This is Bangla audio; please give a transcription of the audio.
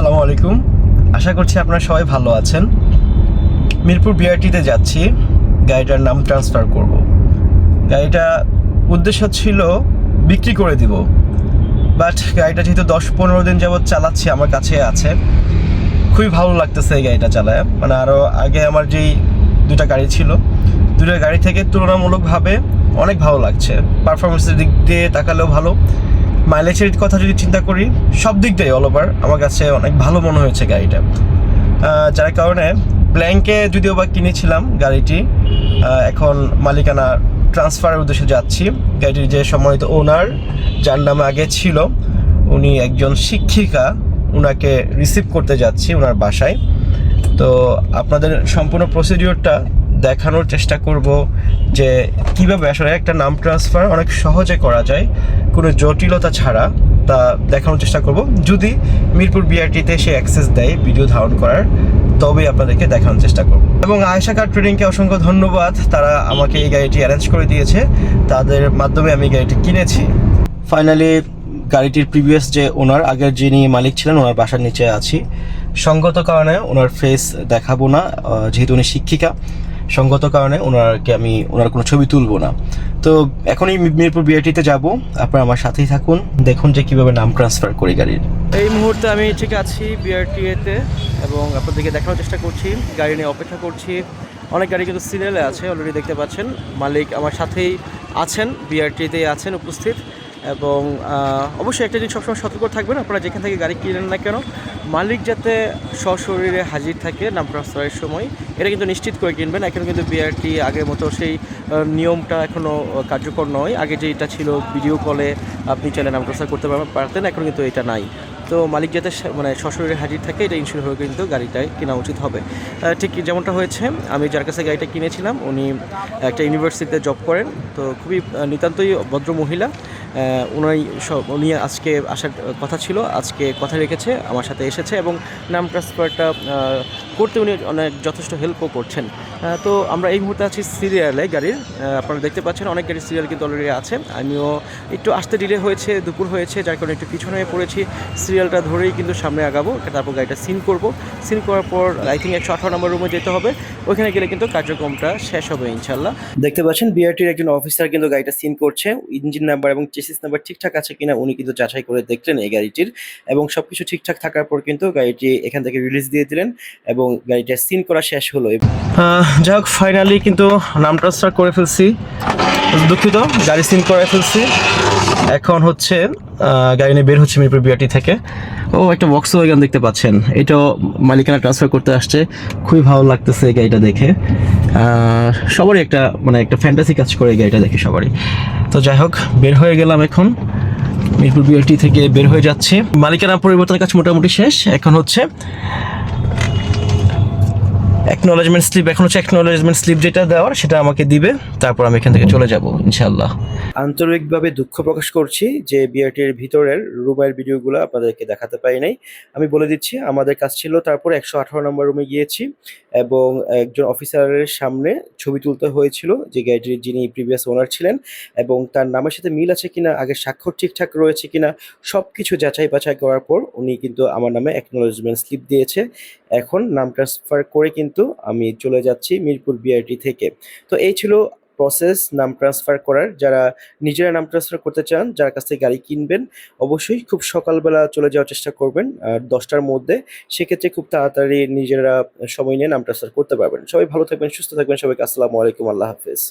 আসসালামু আলাইকুম। আশা করছি আপনারা সবাই ভালো আছেন। মিরপুর বিআরটিতে যাচ্ছি। গাড়িটার নাম ট্রান্সফার করব। গাড়িটা উদ্দেশ্য ছিল বিক্রি করে দিব। বাট গাড়িটা যেহেতু দশ পনেরো দিন যাবৎ চালাচ্ছি, আমার কাছে আছে। খুবই ভালো লাগতেছে এই গাড়িটা চালায়। মানে আরও আগে আমার যেই দুটা গাড়ি ছিল দুটো গাড়ি থেকে তুলনামূলকভাবে অনেক ভালো লাগছে। পারফরমেন্সের দিক দিয়ে তাকালেও ভালো। মাইলেজের কথা যদি চিন্তা করি, সব দিক দিয়ে অল ওভার আমার কাছে অনেক ভালো মনে হয়েছে গাড়িটা। যার কারণে ব্ল্যাঙ্কে যদিও বা কিনেছিলাম গাড়িটি এখন মালিকানা ট্রান্সফারের উদ্দেশ্যে যাচ্ছি। গাড়িটির যে সম্মানিত ওনার যার নামে আগে ছিল, উনি একজন শিক্ষিকা ওনাকে রিসিভ করতে যাচ্ছি ওনার বাসায়। তো আপনাদের সম্পূর্ণ প্রসিডিওরটা দেখানোর চেষ্টা করব যে কীভাবে আসলে একটা নাম ট্রান্সফার অনেক সহজে করা যায়, কোনো জটিলতা ছাড়া তা দেখানোর চেষ্টা করব। যদি মিরপুর বিআরটিতে সে অ্যাক্সেস দেয় ভিডিও ধারণ করার, তবেই আপনাদেরকে দেখানোর চেষ্টা করব। এবং আয়েশা কার ট্রেডিংকে অসংখ্য ধন্যবাদ। তারা আমাকে এই গাড়িটি অ্যারেঞ্জ করে দিয়েছে। তাদের মাধ্যমে আমি গাড়িটি কিনেছি। ফাইনালি গাড়িটির প্রিভিয়াস যে ওনার আগের যিনি মালিক ছিলেন, ওনার বাসার নিচে আছি। সঙ্গত কারণে ওনার ফেস দেখাবো না যেহেতু উনি শিক্ষিকা। সঙ্গত কারণে ওনারকে আমি, ওনার কোনো ছবি তুলবো না। তো এখনই মিরপুর বিআরটিতে যাব। আপনারা আমার সাথেই থাকুন। দেখুন যে কীভাবে নাম ট্রান্সফার করি গাড়ির। এই মুহূর্তে আমি ঠিক আছি বিআরটিএতে এবং আপনাদেরকে দেখানোর চেষ্টা করছি। গাড়ি নিয়ে অপেক্ষা করছি। অনেক গাড়ি কিন্তু সিরিয়ালে আছে অলরেডি দেখতে পাচ্ছেন। মালিক আমার সাথেই আছেন বিআরটিতেই আছেন, উপস্থিত। এবং অবশ্যই একটা জিনিস সবসময় সতর্ক থাকবেন, আপনারা যেখান থেকে গাড়ি কিনেন না কেন, মালিক যাতে সশরীরে হাজির থাকে নাম ট্রান্সফারের সময়, এটা কিন্তু নিশ্চিত করে কিনবেন। এখন কিন্তু বিআরটি আগের মতো সেই নিয়মটা এখনও কার্যকর নয়। আগে যেটা ছিল ভিডিও কলে আপনি চাইলে নাম ট্রান্সফার করতে পারতেন, এখন কিন্তু এটা নাই। তো মালিক যাতে মানে সশরীরে হাজির থাকে, এটা ইনশিওর হয়ে কিন্তু গাড়িটাই কেনা উচিত হবে। ঠিক যেমনটা হয়েছে, আমি যার কাছে গাড়িটা কিনেছিলাম, উনি একটা ইউনিভার্সিটিতে জব করেন। তো খুবই নিতান্তই ভদ্র মহিলা। আহ, উনি সব উনি আজকে আসার কথা ছিল আজকে কথা রেখেছে আমার সাথে এসেছে এবং নাম ট্রান্সফারটা করতে উনি অনেক যথেষ্ট হেল্পও করছেন। তো আমরা এই মুহূর্তে আছি সিরিয়ালে গাড়ির। আপনারা দেখতে পাচ্ছেন অনেক গাড়ির সিরিয়াল কিন্তু অলরেডি আছে। আমিও একটু আসতে ডিলে হয়েছে দুপুর হয়েছে যার কারণে একটু পিছনে পড়েছি। সিরিয়ালটা ধরেই কিন্তু সামনে আগাবো তারপর গাড়িটা সিন করব। সিন করার পর আই থিঙ্ক একশো আঠারো নম্বর রুমে যেতে হবে। ওইখানে গেলে কিন্তু কার্যক্রমটা শেষ হবে ইনশাল্লাহ দেখতে পাচ্ছেন বিআরটির একজন অফিসার কিন্তু গাড়িটা সিন করছে। ইঞ্জিন নাম্বার এবং চেসিস নাম্বার ঠিকঠাক আছে কিনা উনি কিন্তু যাচাই করে দেখলেন এই গাড়িটির এবং সবকিছু ঠিকঠাক থাকার পর কিন্তু গাড়িটি এখান থেকে রিলিজ দিয়ে দিলেন এবং গাড়িটা সিন করা শেষ হলো। যাই হোক ফাইনালি কিন্তু নাম ট্রান্সফার করে ফেলছি। দুঃখিত, গাড়ি সিন করে ফেলছি। এখন হচ্ছে গাড়ি নিয়ে বের হচ্ছে মিরপুর বিআরটি থেকে। ও, একটা বক্স ওয়াগন দেখতে পাচ্ছেন। এটাও মালিকানা ট্রান্সফার করতে আসছে। খুবই ভালো লাগতেছে এই গাড়িটা দেখে। সবারই একটা মানে একটা ফ্যান্টাসি কাজ করে গাড়িটা দেখে সবারই। তো যাই হোক, বের হয়ে গেলাম এখন। মিরপুর বিএলটি থেকে বের হয়ে যাচ্ছে। মালিকানা পরিবর্তনের কাজ মোটামুটি শেষ। এখন হচ্ছে অ্যাকনোলেজমেন্ট স্লিপ এখন হচ্ছে অ্যাকনোলেজমেন্ট স্লিপ যেটা দেওয়ার, সেটা আমাকে দিবে। তারপর আমি এখান থেকে চলে যাব ইনশাল্লাহ আন্তরিকভাবে দুঃখ প্রকাশ করছি যে বিআরটির ভিতরের রুমের ভিডিওগুলো আপনাদেরকে দেখাতে পারি নাই। আমি বলে দিচ্ছি, আমাদের কাজ ছিল তারপর একশো আঠারো নম্বর রুমে গিয়েছি এবং একজন অফিসারের সামনে ছবি তুলতে হয়েছিল যে গাড়িটির যিনি প্রিভিয়াস ওনার ছিলেন এবং তার নামের সাথে মিল আছে কিনা আগে স্বাক্ষর ঠিকঠাক রয়েছে কিনা সব কিছু যাচাই বাছাই করার পর উনি কিন্তু আমার নামে অ্যাকনোলেজমেন্ট স্লিপ দিয়েছে। এখন নাম ট্রান্সফার করে কিন্তু আমি চলে যাচ্ছি মিরপুর বিআইটি থেকে। তো এই ছিল প্রসেস নাম ট্রান্সফার করার। যারা নিজেরা নাম ট্রান্সফার করতে চান, যার কাছ থেকে গাড়ি কিনবেন, অবশ্যই খুব সকালবেলা চলে যাওয়ার চেষ্টা করবেন। দশটার মধ্যে সেক্ষেত্রে খুব তাড়াতাড়ি নিজেরা সময় নিয়ে নাম ট্রান্সফার করতে পারবেন। সবাই ভালো থাকবেন, সুস্থ থাকবেন সবাইকে। আসসালামু আলাইকুম, আল্লাহ হাফেজ।